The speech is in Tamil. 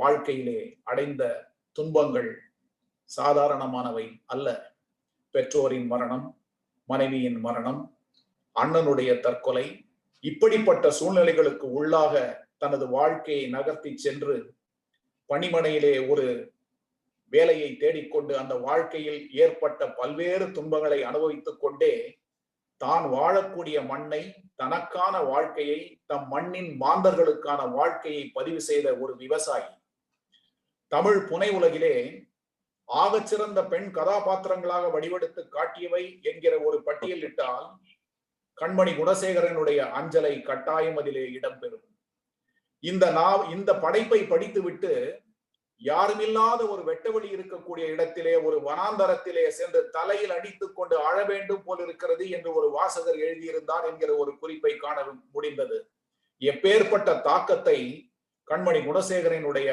வாழ்க்கையிலே அடைந்த துன்பங்கள் சாதாரணமானவை அல்ல. பெற்றோரின் மரணம் மனைவியின் மரணம் அண்ணனுடைய தற்கொலை இப்படிப்பட்ட சூழ்நிலைகளுக்கு உள்ளாக தனது வாழ்க்கையை நகர்த்தி சென்று பணிமனையிலே ஒரு வேலையை தேடிக்கொண்டு அந்த வாழ்க்கையில் ஏற்பட்ட பல்வேறு துன்பங்களை அனுபவித்துக் கொண்டே தான் வாழக்கூடிய மண்ணை தனக்கான வாழ்க்கையை தம் மண்ணின் மாந்தர்களுக்கான வாழ்க்கையை பதிவு செய்த ஒரு விவசாயி. தமிழ் புனை உலகிலே ஆகச்சிறந்த பெண் கதாபாத்திரங்களாக வடிவெடுத்து காட்டியவை என்கிற ஒரு பட்டியல் இட்டால் கண்மணி குணசேகரனுடைய அஞ்சலை கட்டாயம் அதிலே இடம்பெறும். இந்த நாவ் இந்த படைப்பை படித்துவிட்டு யாருமில்லாத ஒரு வெட்டவெளி இருக்கக்கூடிய இடத்திலே ஒரு வனாந்தரத்திலே சென்று தலையில் அடித்துக் கொண்டு அழ வேண்டும் போல் இருக்கிறது என்று ஒரு வாசகர் எழுதியிருந்தார் என்கிற ஒரு குறிப்பை காண முடிந்தது. எப்பேற்பட்ட தாக்கத்தை கண்மணி குணசேகரனுடைய